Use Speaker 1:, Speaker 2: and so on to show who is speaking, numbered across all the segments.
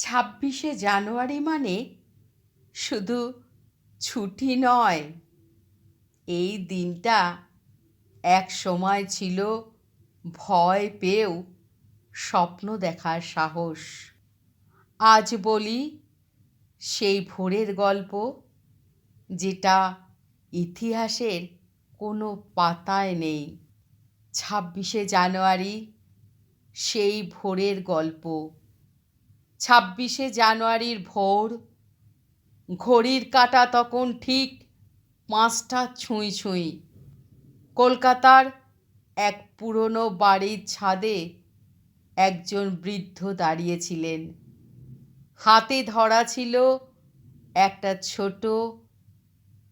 Speaker 1: ছাব্বিশে জানুয়ারি মানে শুধু ছুটি নয়, এই দিনটা এক সময় ছিল ভয় পেয়েও স্বপ্ন দেখার সাহস। আজ বলি সেই ভোরের গল্প যেটা ইতিহাসের কোনো পাতায় নেই। ছাব্বিশে জানুয়ারি সেই ভোরের গল্প। ছাব্বিশে জানুয়ারির ভোর। ঘড়ির কাঁটা তখন ঠিক পাঁচটা ছুঁই ছুঁই। কলকাতার এক পুরনো বাড়ির ছাদে একজন বৃদ্ধ দাঁড়িয়েছিলেন। হাতে ধরা ছিল একটা ছোট,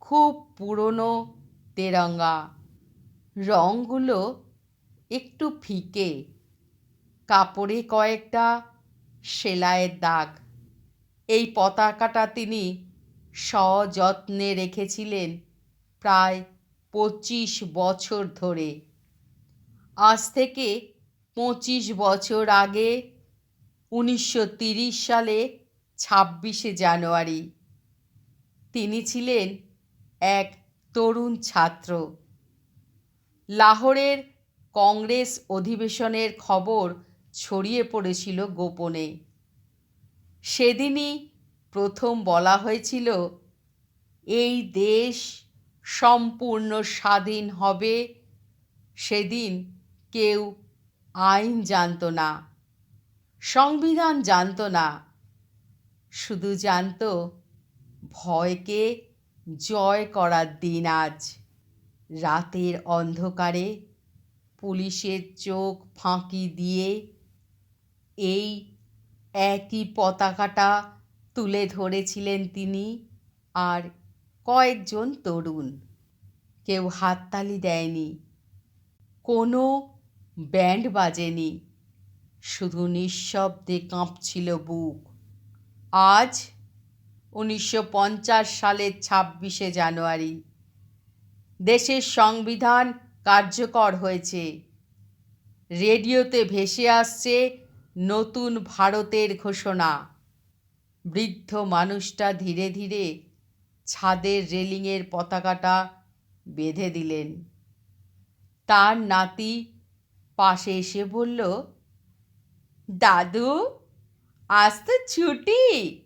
Speaker 1: খুব পুরনো তেরঙ্গা। রঙগুলো একটু ফিকে, কাপড়ে কয়েকটা সেলাইয়ের দাগ। এই পতাকাটা তিনি সযত্নে রেখেছিলেন প্রায় পঁচিশ বছর ধরে। আজ থেকে পঁচিশ বছর আগে উনিশশো সালে ছাব্বিশে জানুয়ারি তিনি ছিলেন এক তরুণ ছাত্র। লাহোরের কংগ্রেস অধিবেশনের খবর ছড়িয়ে পড়েছিল গোপনে। সেদিনই প্রথম বলা হয়েছিল, এই দেশ সম্পূর্ণ স্বাধীন হবে, সেদিন কেউ আইন জানত না, সংবিধান জানত না। শুধু জানত, ভয়কে জয় করার দিন আজ। রাতের অন্ধকারে পুলিশের চোখ ফাঁকি দিয়ে এই একই পতাকাটা তুলে ধরেছিলেন তিনি আর কয়েকজন তরুণ। কেউ হাততালি দেয়নি, কোনো ব্যান্ড বাজেনি, শুধু নিঃশব্দে কাঁপছিল বুক। আজ উনিশশো পঞ্চাশ সালের ছাব্বিশে জানুয়ারি, দেশের সংবিধান কার্যকর হয়েছে। রেডিওতে ভেসে আসছে নতুন ভারতের ঘোষণা। বৃদ্ধ মানুষটা ধীরে ধীরে ছাদের রেলিংয়ের পতাকাটা বেঁধে দিলেন। তার নাতি পাশে এসে বলল, দাদু, আজ তো ছুটি।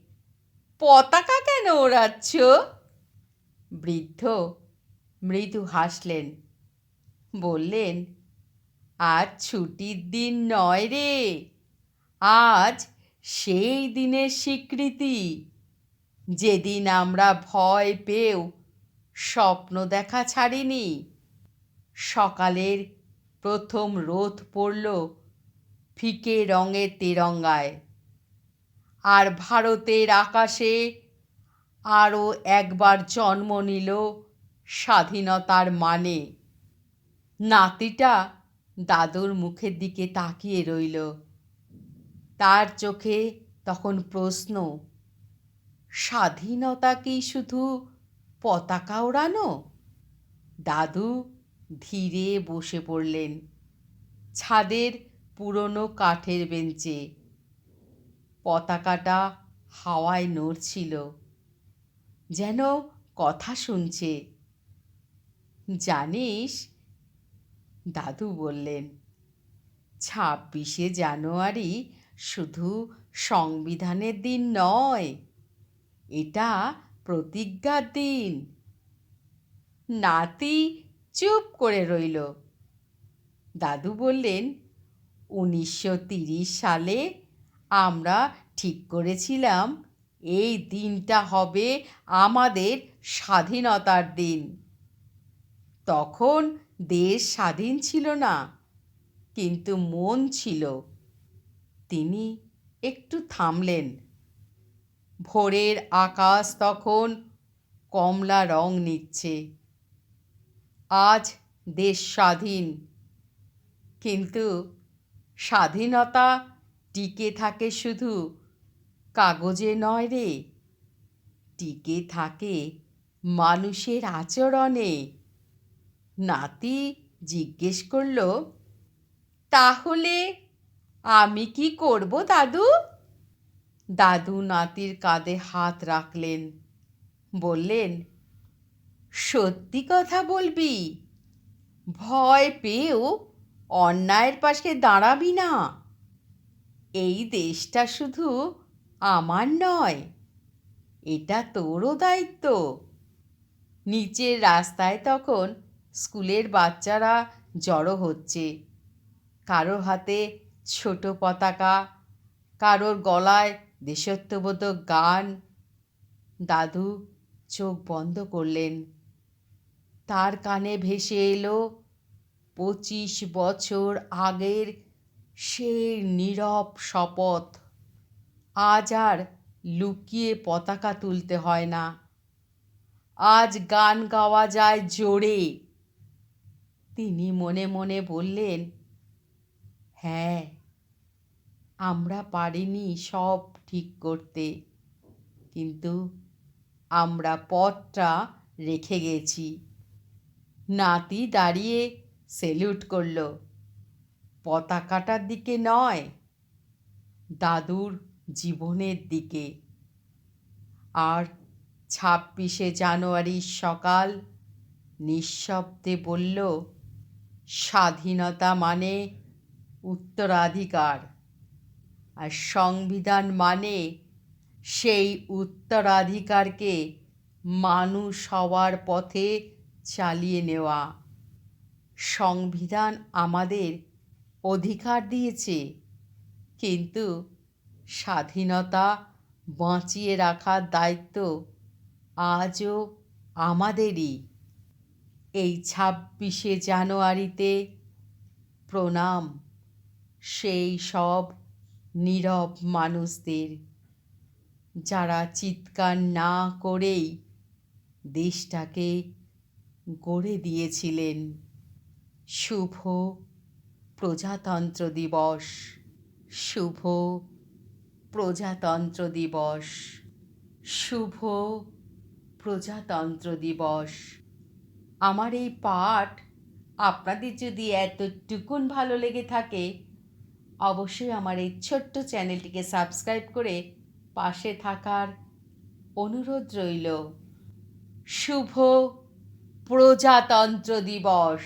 Speaker 1: পতাকা কেন ওড়াচ্ছ? বৃদ্ধ মৃদু হাসলেন। বললেন আজ ছুটির দিন নয় রে। আজ সেই দিনের স্বীকৃতি। যেদিন আমরা ভয় পেয়েও স্বপ্ন দেখা ছাড়িনি। সকালের প্রথম রোদ পড়ল ফিকে রঙের তেরঙ্গায়। আর ভারতের আকাশে আরও একবার জন্ম নিল স্বাধীনতার মানে। নাতিটা দাদুর মুখের দিকে তাকিয়ে রইল। তার চোখে তখন প্রশ্ন, স্বাধীনতা কি শুধু পতাকা ওড়ানো? দাদু ধীরে বসে পড়লেন ছাদের পুরনো কাঠের বেঞ্চে। পতাকাটা হাওয়ায় নড়ছিল, যেন কথা শুনছে। জানিস, দাদু বললেন, ছাব্বিশে জানুয়ারি শুধু সংবিধানের দিন নয়, এটা প্রতিজ্ঞার দিন। নাতি চুপ করে রইল। দাদু বললেন, উনিশশো সালে আমরা ঠিক করেছিলাম, এই দিনটা হবে আমাদের স্বাধীনতার দিন। তখন দেশ স্বাধীন ছিল না, কিন্তু মন ছিল। তিনি একটু থামলেন। ভোরের আকাশ তখন কমলা রং নিচ্ছে। আজ দেশ স্বাধীন। কিন্তু স্বাধীনতা টিকে থাকে শুধু কাগজে নয় রে। টিকে থাকে মানুষের আচরণে। নাতি জিজ্ঞেস করল, তাহলে আমি কি করব, দাদু? দাদু নাতির কাঁধে হাত রাখলেন। বললেন, সত্যি কথা বলবি, ভয় পেয়েও অন্যায়ের পাশে দাঁড়াবি না। এই দেশটা শুধু আমার নয়, এটা তোরও দায়িত্ব। নিচের রাস্তায় তখন স্কুলের বাচ্চারা জড়ো হচ্ছে, কারও হাতে ছোট পতাকা, কারোর গলায় দেশাত্মবোধক গান। দাদু চোখ বন্ধ করলেন। তার কানে ভেসে এলো পঁচিশ বছর আগের সেই নীরব শপথ। আজ আর লুকিয়ে পতাকা তুলতে হয় না। আজ গান গাওয়া যায় জোরে। তিনি মনে মনে বললেন হ্যাঁ আমরা পারিনি সব ঠিক করতে। কিন্তু আমরা পথটা রেখে গেছি। নাতি দাঁড়িয়ে সেলুট করল। পতাকাটার দিকে নয়, দাদুর জীবনের দিকে। আর ছাব্বিশে জানুয়ারির সকাল নিঃশব্দে বলল, স্বাধীনতা মানে উত্তরাধিকার। আর সংবিধান মানে সেই উত্তরাধিকারকে মানুষ হওয়ার পথে চালিয়ে নেওয়া। সংবিধান আমাদের অধিকার দিয়েছে, কিন্তু স্বাধীনতা বাঁচিয়ে রাখার দায়িত্ব আজও আমাদেরই। এই ছাব্বিশে জানুয়ারিতে প্রণাম। সেই সব নীরব মানুষদের, যারা চিৎকার না করেই দেশটাকে গড়ে দিয়েছিলেন। শুভ প্রজাতন্ত্র দিবস, শুভ প্রজাতন্ত্র দিবস, শুভ প্রজাতন্ত্র দিবস। আমার এই পাঠ আপনাদের যদি এতটুকুন ভালো লেগে থাকে অবশ্যই আমার এই ছোট্ট চ্যানেলটিকে সাবস্ক্রাইব করে পাশে থাকার অনুরোধ রইল। শুভ প্রজাতন্ত্র দিবস।